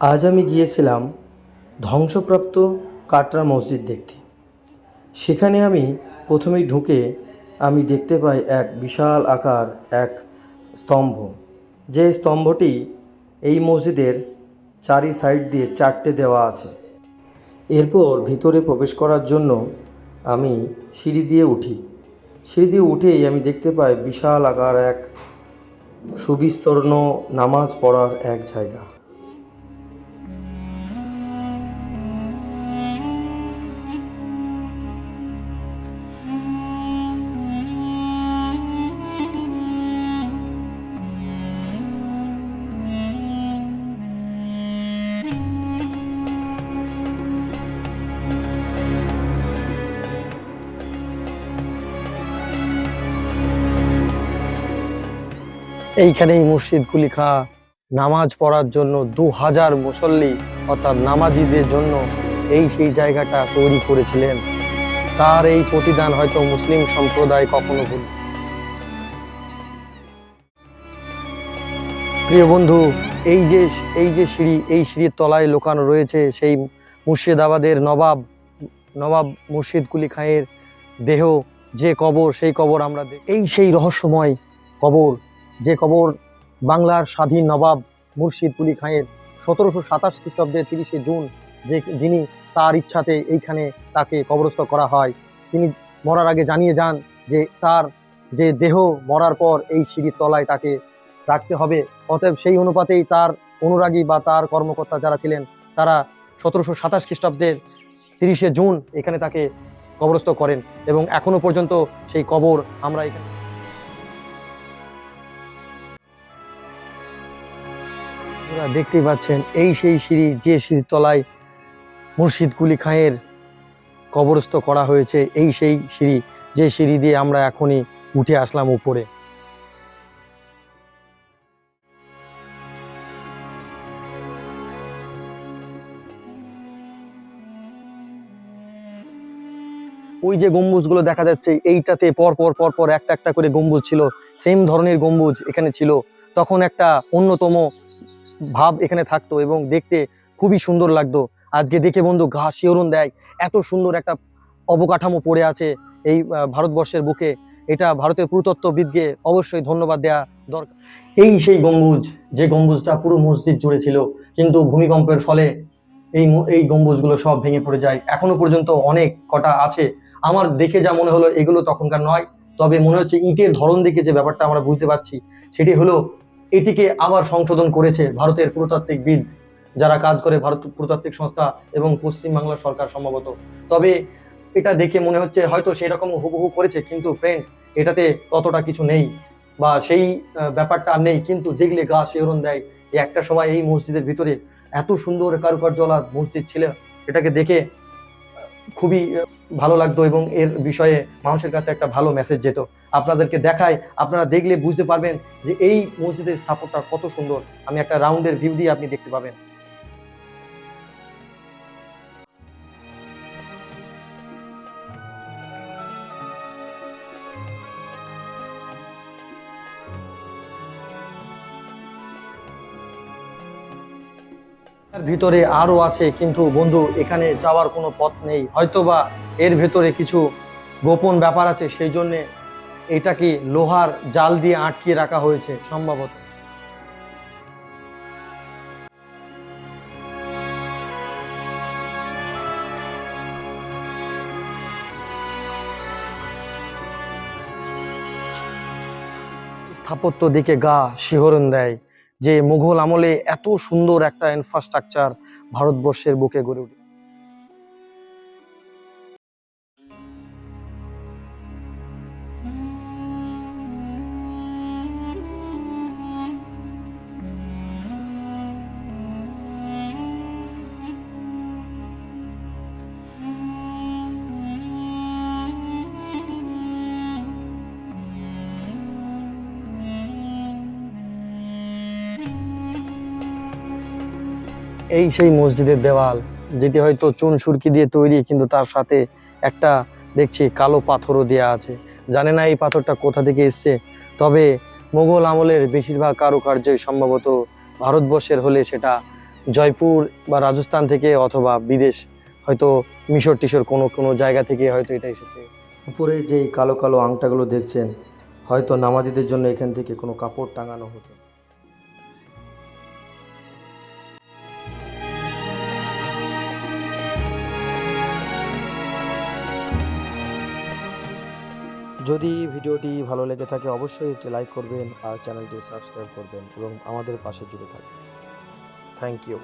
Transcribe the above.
আজ আমি গিয়েছিলাম ধ্বংসপ্রাপ্ত কাটরা মসজিদ দেখতে। সেখানে আমি প্রথমেই ঢুকে আমি দেখতে পাই এক বিশাল আকার এক স্তম্ভ। যে স্তম্ভটি এই মসজিদের চারি সাইড দিয়ে চারটে দেওয়া আছে। এরপর ভিতরে প্রবেশ করার জন্য আমি সিঁড়ি দিয়ে উঠি। সিঁড়ি দিয়ে উঠেই আমি দেখতে পাই বিশাল আকার এক সুবিস্তর্ণ নামাজ পড়ার এক জায়গা। এইখানেই মসজিদ কুলিখা, নামাজ পড়ার জন্য দু হাজার মুসল্লি, অর্থাৎ নামাজিদের জন্য এই সেই জায়গাটা তৈরি করেছিলেন। তার এই প্রতিদান হয়তো মুসলিম সম্প্রদায় কখনো ভুল প্রিয় বন্ধু, এই যে এই যে সিঁড়ি, এই সিঁড়ির তলায় লোকানো রয়েছে সেই মুর্শিদাবাদের নবাব নবাব মুর্শিদ কুলি খাঁয়ের দেহ, যে কবর, সেই কবর আমরা এই সেই রহস্যময় কবর যে কবর বাংলার স্বাধীন নবাব মুর্শিদ কুলি খাঁয়ের সতেরোশো সাতাশ খ্রিস্টাব্দের তিরিশে জুন, যে যিনি তার ইচ্ছাতে এইখানে তাকে কবরস্থ করা হয়, তিনি মরার আগে জানিয়ে যান যে তার যে দেহ মরার পর এই সিঁড়ির তলায় তাকে রাখতে হবে। অতএব সেই অনুপাতেই তার অনুরাগী বা তার কর্মকর্তা যারা ছিলেন, তারা সতেরোশো সাতাশ খ্রিস্টাব্দের তিরিশে জুন এখানে তাকে কবরস্থ করেন এবং এখনও পর্যন্ত সেই কবর আমরা এখানে আপনারা দেখতেই পাচ্ছেন এই সেই সিঁড়ি, যে সিঁড়ির তলায় মুর্শিদ কুলি খাঁয়ের কবরস্থ করা হয়েছে, এই সেই সিঁড়ি, যে সিঁড়ি দিয়ে আমরা এখনই উঠে আসলাম উপরে। ওই যে গম্বুজগুলো দেখা যাচ্ছে, এইটাতে পর পর পর পর একটা একটা করে গম্বুজ ছিল সেম ধরনের গম্বুজ এখানে ছিল। তখন একটা অন্যতম ভাব এখানে থাকতো এবং দেখতে খুবই সুন্দর লাগতো। আজকে দেখে বন্ধু ঘা শিহরণ দেয়, এত সুন্দর একটা অবকাঠামো পড়ে আছে এই ভারতবর্ষের বুকে। এটা ভারতের পুরাতত্ত্ববিদকে অবশ্যই ধন্যবাদ দেওয়া দরকার। এই সেই গম্বুজ, যে গম্বুজটা পুরো মসজিদ জুড়ে ছিল, কিন্তু ভূমিকম্পের ফলে এই এই গম্বুজগুলো সব ভেঙে পড়ে যায়। এখনও পর্যন্ত অনেক কটা আছে। আমার দেখে যা মনে হলো এগুলো তখনকার নয়, তবে মনে হচ্ছে ইটের ধরন দেখে যে ব্যাপারটা আমরা বুঝতে পারছি, সেটি হলো এটিকে আবার সংশোধন করেছে ভারতের পুরাতাত্ত্বিকবিদ যারা কাজ করে ভারত পুরাতাত্ত্বিক সংস্থা এবং পশ্চিমবাংলার সরকার সম্ভবত। তবে এটা দেখে মনে হচ্ছে হয়তো সেই রকম হুবহু করেছে, কিন্তু ফ্রেন্ড এটাতে ততটা কিছু নেই বা সেই ব্যাপারটা নেই। কিন্তু দেখলে গা শিহরণ দেয় যে একটা সময় এই মসজিদের ভিতরে এত সুন্দর কারুকার্যওয়ালা মসজিদ ছিল, এটাকে দেখে খুবই ভালো লাগতো এবং এর বিষয়ে মানুষের কাছে একটা ভালো মেসেজ যেত। আপনাদেরকে দেখায়, আপনারা দেখলে বুঝতে পারবেন যে এই মসজিদের স্থাপনটা কত সুন্দর। আমি একটা রাউন্ডের ভিউ দিয়ে আপনি দেখতে পাবেন। ভিতরে আরও আছে, কিন্তু বন্ধু, এখানে যাওয়ার কোনো পথ নেই। হয়তোবা এর ভেতরে কিছু গোপন ব্যাপার আছে, সেই জন্য এটাকে লোহার জাল দিয়ে আটকিয়ে রাখা হয়েছে, সম্ভবত। স্থাপত্য দিকে গা শিহরণ দেয়। যে মুঘল আমলে এত সুন্দর একটা ইনফ্রাস্ট্রাকচার ভারতবর্ষের বুকে গড়ে উঠে এই সেই মসজিদের দেওয়াল, যেটি হয়তো চুন সুরকি দিয়ে তৈরি, কিন্তু তার সাথে একটা দেখছি কালো পাথরও দেওয়া আছে। জানে না এই পাথরটা কোথা থেকে এসছে, তবে মোগল আমলের বেশিরভাগ কারুকার্যই সম্ভবত ভারতবর্ষের হলে সেটা জয়পুর বা রাজস্থান থেকে অথবা বিদেশ, হয়তো মিশর টিশর কোনো কোনো জায়গা থেকে হয়তো এটা এসেছে। উপরে যেই কালো কালো আংটাগুলো দেখছেন, হয়তো নামাজিদের জন্য এখান থেকে কোনো কাপড় টাঙানো হতো। যদি ভিডিওটি ভালো লেগে থাকে, অবশ্যই একটি লাইক করবেন আর চ্যানেলটি সাবস্ক্রাইব করবেন এবং আমাদের পাশে জুড়ে থাকবেন। Thank you